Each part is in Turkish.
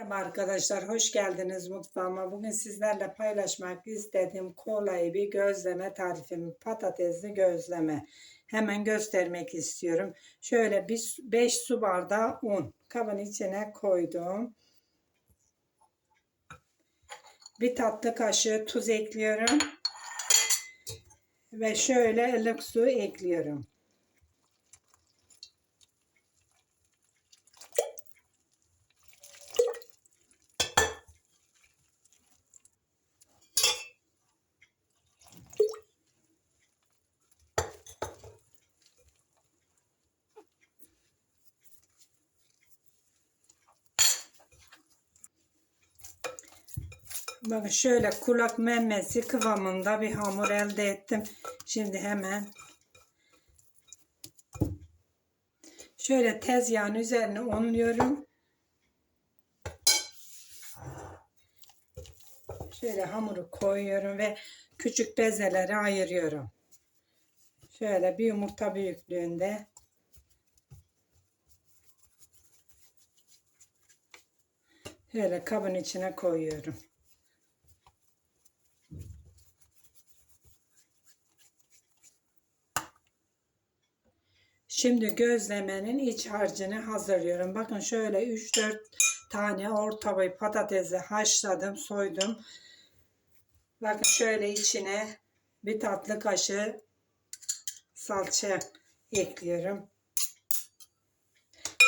Merhaba arkadaşlar, hoş geldiniz mutfağıma. Bugün sizlerle paylaşmak istediğim kolay bir gözleme tarifim. Patatesli gözleme. Hemen göstermek istiyorum. Şöyle 5 su bardağı un kabın içine koydum. Bir tatlı kaşığı tuz ekliyorum. Ve şöyle ılık su ekliyorum. Bakın şöyle kulak memesi kıvamında bir hamur elde ettim. Şimdi hemen şöyle tezgahın üzerine unluyorum. Şöyle hamuru koyuyorum ve küçük bezelere ayırıyorum. Şöyle bir yumurta büyüklüğünde Şöyle kabın içine koyuyorum. Şimdi gözlemenin iç harcını hazırlıyorum. Bakın şöyle 3-4 tane orta boy patatesi haşladım, soydum. Bakın şöyle içine bir tatlı kaşığı salça ekliyorum.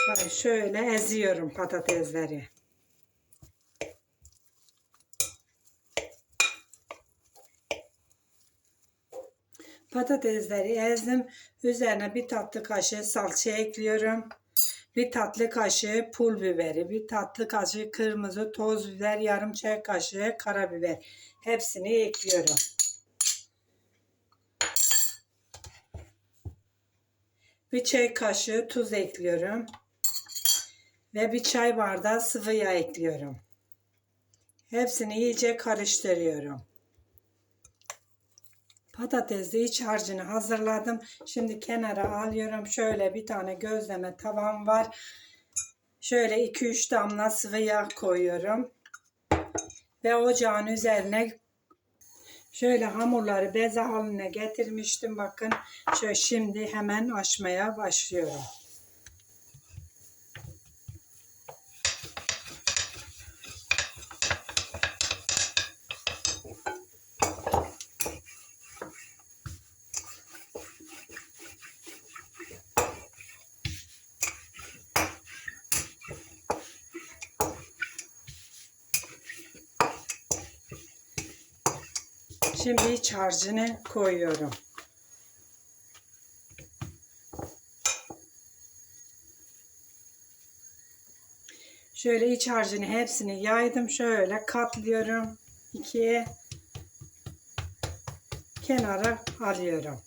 Bakın şöyle eziyorum patatesleri. Patatesleri ezdim. Üzerine bir tatlı kaşığı salça ekliyorum. Bir tatlı kaşığı pul biberi, bir tatlı kaşığı kırmızı toz biber, yarım çay kaşığı karabiber. Hepsini ekliyorum. Bir çay kaşığı tuz ekliyorum. Ve bir çay bardağı sıvı yağ ekliyorum. Hepsini iyice karıştırıyorum. Patatesli iç harcını hazırladım. Şimdi kenara alıyorum. Şöyle bir tane gözleme tavam var. Şöyle 2-3 damla sıvı yağ koyuyorum. Ve ocağın üzerine şöyle hamurları beze haline getirmiştim. Bakın şöyle şimdi hemen açmaya başlıyorum. Şimdi iç harcını koyuyorum. Şöyle iç harcını hepsini yaydım. Şöyle katlıyorum. ikiye kenara alıyorum.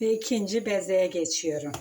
Ve ikinci bezeye geçiyorum.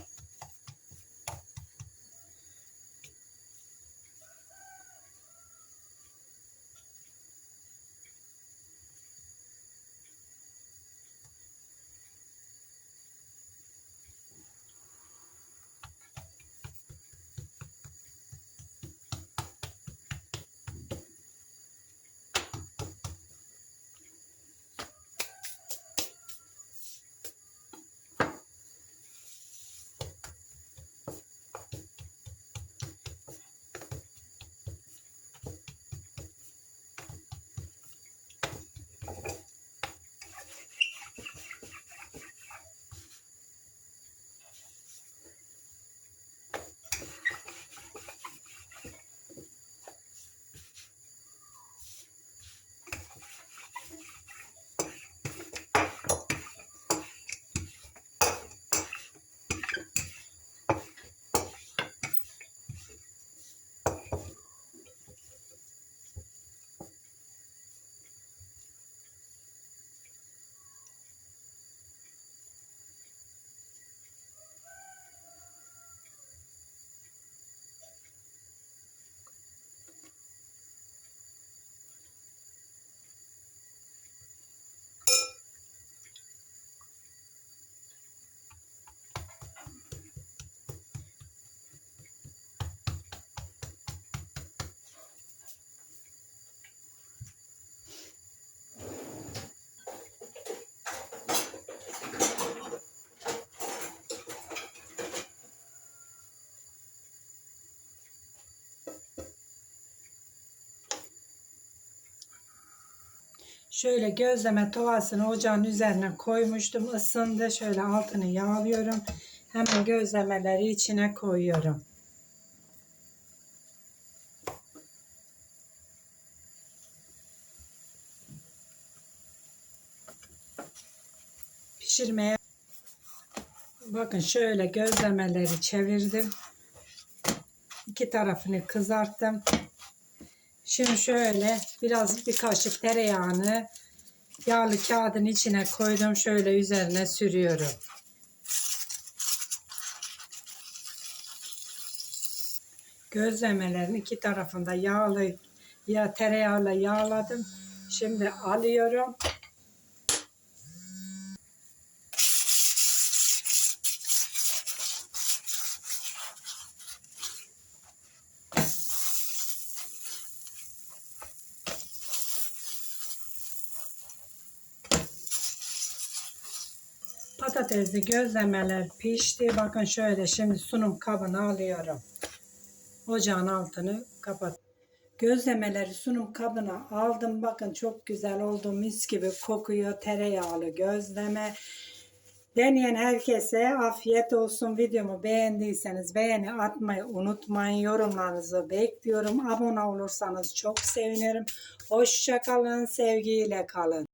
Şöyle gözleme tavasını ocağın üzerine koymuştum. Isındı. Şöyle altını yağlıyorum. Hemen gözlemeleri içine koyuyorum. Pişirmeye bakın şöyle gözlemeleri çevirdim. İki tarafını kızarttım. Şimdi şöyle biraz bir kaşık tereyağını yağlı kağıdın içine koydum. Şöyle üzerine sürüyorum. Gözlemelerin iki tarafında yağlı ya tereyağıyla yağladım. Şimdi alıyorum. Patatesli gözlemeler pişti. Bakın şöyle şimdi sunum kabını alıyorum. Ocağın altını kapat. Gözlemeleri sunum kabına aldım. Bakın çok güzel oldu. Mis gibi kokuyor. Tereyağlı gözleme. Deneyen herkese afiyet olsun. Videomu beğendiyseniz beğeni atmayı unutmayın. Yorumlarınızı bekliyorum. Abone olursanız çok sevinirim. Hoşça kalın. Sevgiyle kalın.